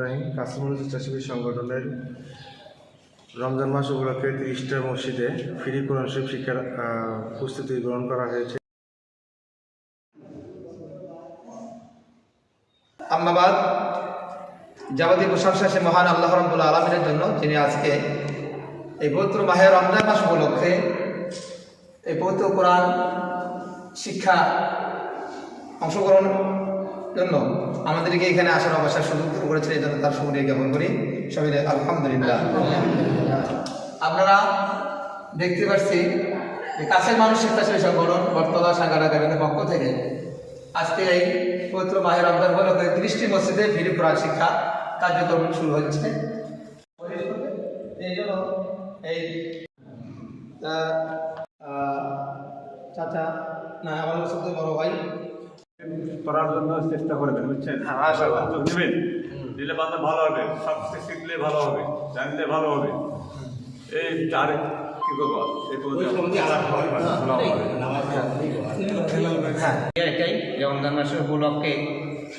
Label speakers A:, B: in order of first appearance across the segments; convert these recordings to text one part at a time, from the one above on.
A: রাহিম। কাসিমুল চাষিবী সংগঠনের রমজান মাস উপলক্ষে তিরিশটা মসজিদে ফ্রি কোরআন শরীফ শিক্ষার প্রস্তুতি গ্রহণ করা হয়েছে।
B: আম্মাবাদ যাবতীয় প্রশংসা সে মহান আল্লাহ রব্বুল আলমিনের জন্য, যিনি আজকে এই পবিত্র মাহে রমজান মাস উপলক্ষে এই পবিত্র কোরআন শিক্ষা অংশগ্রহণ জন্য আমাদেরকে এখানে আসার অবসর সুযোগ করেছেন এই জন্য তার সুমরিয়া জ্ঞাপন করি। সবাই আলহামদুলিল্লাহ। আপনারা দেখতে পাচ্ছি যে কাছের মানুষ স্বেচ্ছাসেবী সংগঠন বর্তলা সাঙ্গার একাডেমির পক্ষ থেকে আজকে এই পবিত্র মাহের রমজান উপলক্ষে ত্রিশটি মসজিদে ফিরি কোরআন শিক্ষা কার্যক্রম শুরু হচ্ছে এই জন্য এই চাচা, না, আমার সব বড় ভাই।
C: করার জন্য চেষ্টা করবেন বুঝছেন?
A: হ্যাঁ,
C: তো দিবেন দিলে বান্ধব ভালো হবে সব শিখলে ভালো হবে জানলে ভালো হবে। এই আর কি করব?
B: হ্যাঁ
D: এটাই যে রমজান মাসের উপলক্ষে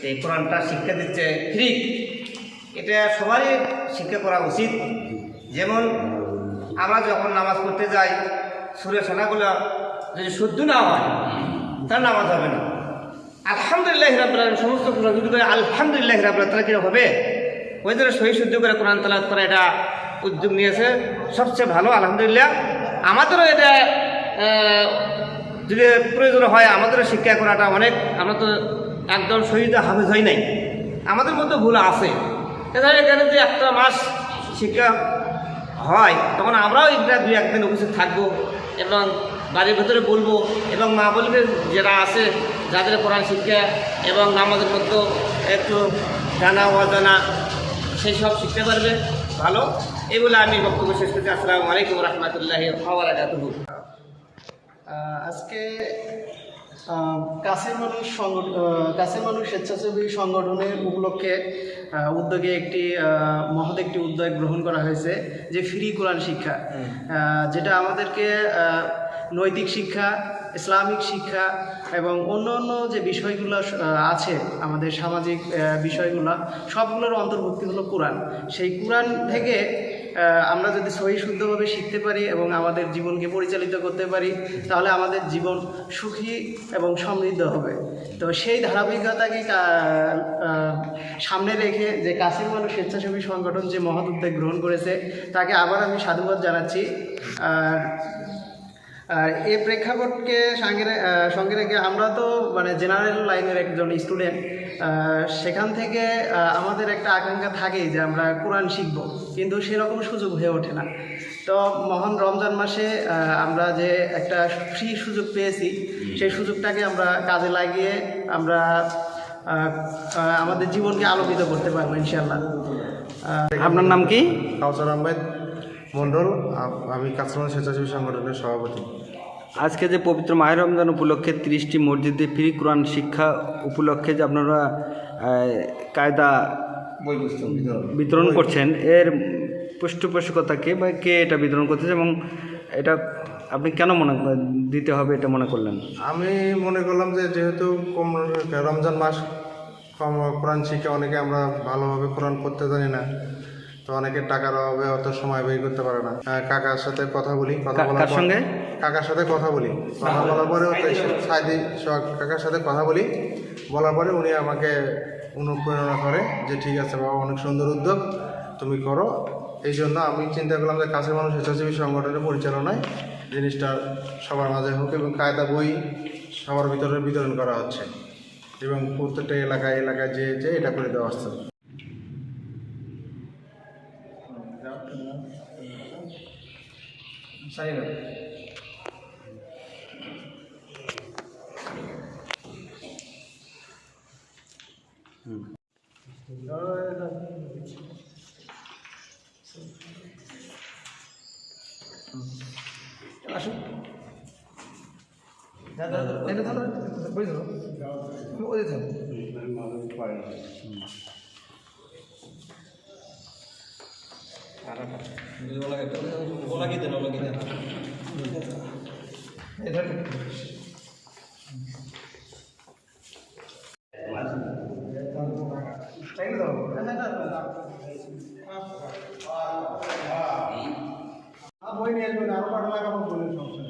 D: এই কোরআনটা শিক্ষা দিচ্ছে ফ্রি এটা সবারই শিক্ষা করা উচিত। যেমন আমরা যখন নামাজ পড়তে যাই সুরে সোনাগুলো যদি শুদ্ধ না হয় তাহলে নামাজ হবে না। আলহামদুলিল্লাহ রাবুল সমস্ত প্রশ্ন যদি করে আলহামদুলিল্লাহ রাবুল তাহলে কী হবে? ওই জন্য সহি শুদ্ধ করে কোরআন তালাত করা এটা উদ্যোগ নিয়েছে। সবচেয়ে ভালো, আলহামদুলিল্লাহ। আমাদেরও এটা যদি প্রয়োজন হয়, আমাদেরও শিক্ষা করাটা অনেক, আমরা তো একদম শহীদ হাফেজ হয় নাই। আমাদের মধ্যে ভুল আছে। এছাড়া এখানে যে একটা মাস শিক্ষা হয়, তখন আমরাও এটা দুই একদিন উপস্থিত থাকব এবং বাড়ির ভেতরে বলব এবং মা বলবে যারা আছে যাদের কোরআন শিক্ষা এবং আমাদের মধ্যে একটু জানা অজানা, সেই সব শিখতে পারবে। ভালো। এগুলো আমি বক্তব্য শেষ করছি। আসসালামু আলাইকুম রহমতুল্লাহ
E: আজকে কাছের মানুষ কাছের মানুষ স্বেচ্ছাসেবী সংগঠনের উপলক্ষে উদ্যোগে একটি মহৎ একটি উদ্যোগ গ্রহণ করা হয়েছে যে ফ্রি কোরআন শিক্ষা। যেটা আমাদেরকে নৈতিক শিক্ষা ইসলামিক শিক্ষা এবং অন্য অন্য যে বিষয়গুলো আছে আমাদের সামাজিক বিষয়গুলো সবগুলোর অন্তর্ভুক্তি হলো কোরআন। সেই কোরআন থেকে আমরা যদি সহি শুদ্ধভাবে শিখতে পারি এবং আমাদের জীবনকে পরিচালিত করতে পারি তাহলে আমাদের জীবন সুখী এবং সমৃদ্ধ হবে। তো সেই ধারাবাহিকতাকে সামনে রেখে যে কাশির মানুষ স্বেচ্ছাসেবী সংগঠন যে মহৎ উদ্যোগ গ্রহণ করেছে, তাকে আবার আমি সাধুবাদ জানাচ্ছি। আর আর এই প্রেক্ষাপটকে সঙ্গে সঙ্গে রেখে আমরা তো মানে জেনারেল লাইনের একজন স্টুডেন্ট সেখান থেকে আমাদের একটা আকাঙ্ক্ষা থাকেই যে আমরা কোরআন শিখব কিন্তু সেরকম সুযোগ হয়ে ওঠে না। তো মহান রমজান মাসে আমরা যে একটা ফ্রি সুযোগ পেয়েছি সেই সুযোগটাকে আমরা কাজে লাগিয়ে আমরা আমাদের জীবনকে আলোকিত করতে পারব ইনশাল্লাহ আপনার নাম কি?
A: কাউসার আহমেদ। মণ্ডল আ- আমি কাসিমুল স্বেচ্ছাসেবী সংগঠনের সভাপতি।
F: আজকে যে পবিত্র মাহের রমজান উপলক্ষে তিরিশটি মসজিদে ফ্রি কোরআন শিক্ষা উপলক্ষে যে আপনারা কায়দা
B: বিতরণ।
F: বিতরণ করছেন এর পৃষ্ঠপোষকতা কে বা কে এটা বিতরণ করতেছে এবং এটা আপনি কেন মনে দিতে হবে এটা মনে করলেন?
A: আমি মনে করলাম যে যেহেতু কম রমজান মাস কোরআন শিখে অনেকে আমরা ভালোভাবে কোরআন করতে জানি না। তো অনেকে টাকার অভাবে অত সময় বের করতে পারে না। কাকার সাথে কথা বলি কথা বলার
F: সঙ্গে?
A: কাকার সাথে কথা বলি। কথা বলার পরে সাইদি কাকার সাথে কথা বলি। বলার পরে উনি আমাকে অনুপ্রেরণা করে যে ঠিক আছে বাবা অনেক সুন্দর উদ্যোগ তুমি করো। এই জন্য আমি চিন্তা করলাম যে কাছের মানুষ স্বেচ্ছাসেবী সংগঠনের পরিচালনায় জিনিসটা সবার মাঝে হোক এবং কায়দা বই সবার ভিতরে বিতরণ করা হচ্ছে। এবং প্রত্যেকটা এলাকায় এলাকায় যে যে এটা করে দেওয়া হচ্ছে।
B: সাইরা আসুন। এটা ধরো বই ধরো ওই ধরো এই ধরো
A: বই নিয়ে আসবেন আরও পাঠ লাগাবো বলে সমস্যা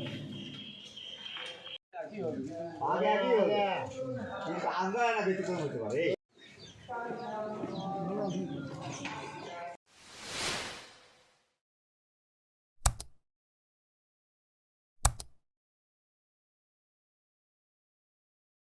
A: নেই।